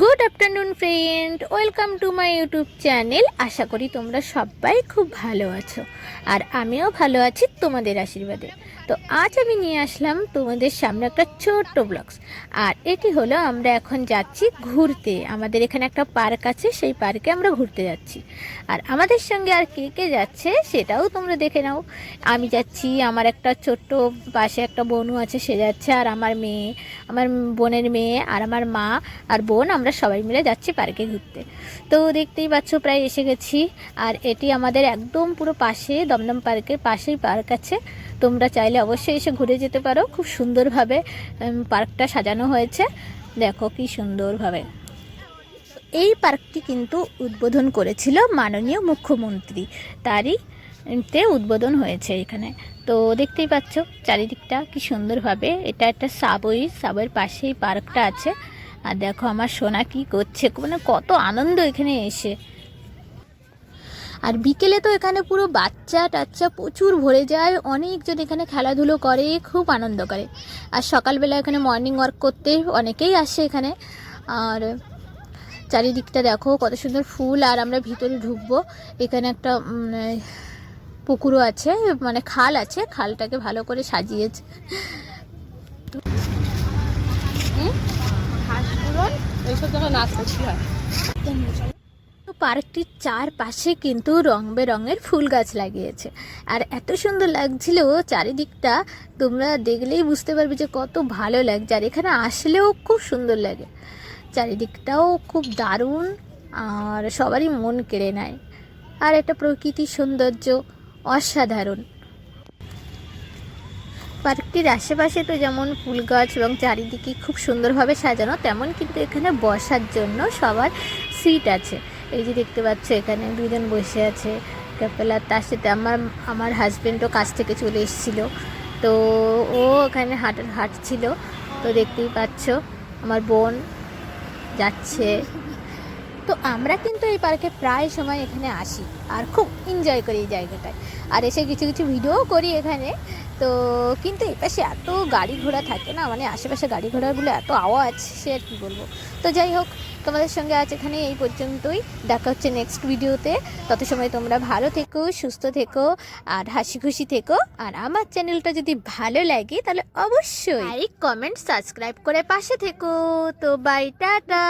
Good afternoon friend welcome to my YouTube channel আশা করি তোমরা সবাই খুব ভালো আছো। আর আমিও ভালো আছি তোমাদের আশীর্বাদে। তো আজ আমি নিয়ে আসলাম তোমাদের সামনে একটা ছোট্ট ব্লগস আর এটি হলো আমরা এখন যাচ্ছি ঘুরতে। আমাদের এখানে একটা পার্ক আছে, সেই পার্কে আমরা ঘুরতে যাচ্ছি। আর আমাদের সঙ্গে আর কে কে যাচ্ছে সেটাও তোমরা দেখে নাও। আমি যাচ্ছি, আমার একটা ছোট্ট পাশে একটা বোনও আছে, সে যাচ্ছে, আর আমার মেয়ে। আমার বোনের মেয়ে আর আমার মা আর বোন, আমরা সবাই মিলে যাচ্ছি পার্কে ঘুরতে। তো দেখতেই পাচ্ছ, প্রায় এসে গেছি। আর এটি আমাদের একদম পুরো পাশে, দমদম পার্কের পাশেই পার্ক আছে। তোমরা চাইলে অবশ্যই এসে ঘুরে যেতে পারো। খুব সুন্দরভাবে পার্কটা সাজানো হয়েছে। দেখো কি সুন্দরভাবে। এই পার্কটি কিন্তু উদ্বোধন করেছিল মাননীয় মুখ্যমন্ত্রী। তারই তে উদ্বোধন হয়েছে এখানে। তো দেখতেই পাচ্ছ চারিদিকটা কি সুন্দরভাবে এটা একটা সাবই সাবয়ের পাশেই পার্কটা আছে। আর দেখো আমার সোনা কি করছে মানে কত আনন্দ এখানে এসে। আর বিকেলে তো এখানে পুরো বাচ্চা টাচ্চা প্রচুর ভরে যায়, অনেকজন এখানে খেলাধুলো করে, খুব আনন্দ করে। আর সকালবেলা এখানে মর্নিং ওয়ার্ক করতে অনেকেই আসে এখানে। আর চারিদিকটা দেখো কত সুন্দর ফুল, আর আমরা ভিতরে ঢুকবো। এখানে একটা পুকুরও আছে মানে খাল আছে, খালটাকে ভালো করে সাজিয়েছে। পার্কটির চারপাশে কিন্তু রং বেরঙের ফুল গাছ লাগিয়েছে। আর এত সুন্দর লাগছিল চারিদিকটা, তোমরা দেখলেই বুঝতে পারবে যে কত ভালো লাগছে। আর এখানে আসলেও খুব সুন্দর লাগে। চারিদিকটাও খুব দারুণ, আর সবারই মন কেড়ে নেয়। আর একটা প্রকৃতির সৌন্দর্য। অসাধারণ। পার্কটির আশেপাশে তো যেমন ফুল গাছ এবং চারিদিকে খুব সুন্দরভাবে সাজানো, তেমন কিন্তু এখানে বসার জন্য সবার সিট আছে। এই যে দেখতে পাচ্ছ, এখানে দুজন বসে আছে। কাপেলার তার সাথে আমার আমার হাজব্যান্ডও কাছ থেকে চলে এসেছিল। তো ও ওখানে হাঁট, হাঁটছিল। তো দেখতেই পাচ্ছ, আমার বোন যাচ্ছে। তো আমরা কিন্তু এই পার্কে প্রায় সময় এখানে আসি আর খুব এনজয় করি এই জায়গাটায়। আর এসে কিছু কিছু ভিডিও করি এখানে। তো কিন্তু এই পাশে এত গাড়ি ঘোড়া থাকে না মানে আশেপাশে গাড়ি ঘোড়াগুলো এত আওয়াজ, সে আর কী বলব। তো যাই হোক, তোমাদের সঙ্গে আজ এখানে এই পর্যন্তই। দেখা হচ্ছে নেক্সট ভিডিওতে তত সময় তোমরা ভালো থেকো, সুস্থ থেকো, আর হাসি খুশি থেকো। আর আমার চ্যানেলটা যদি ভালো লাগে, তাহলে অবশ্যই কমেন্ট সাবস্ক্রাইব করে পাশে থেকো। তো বাই টাটা।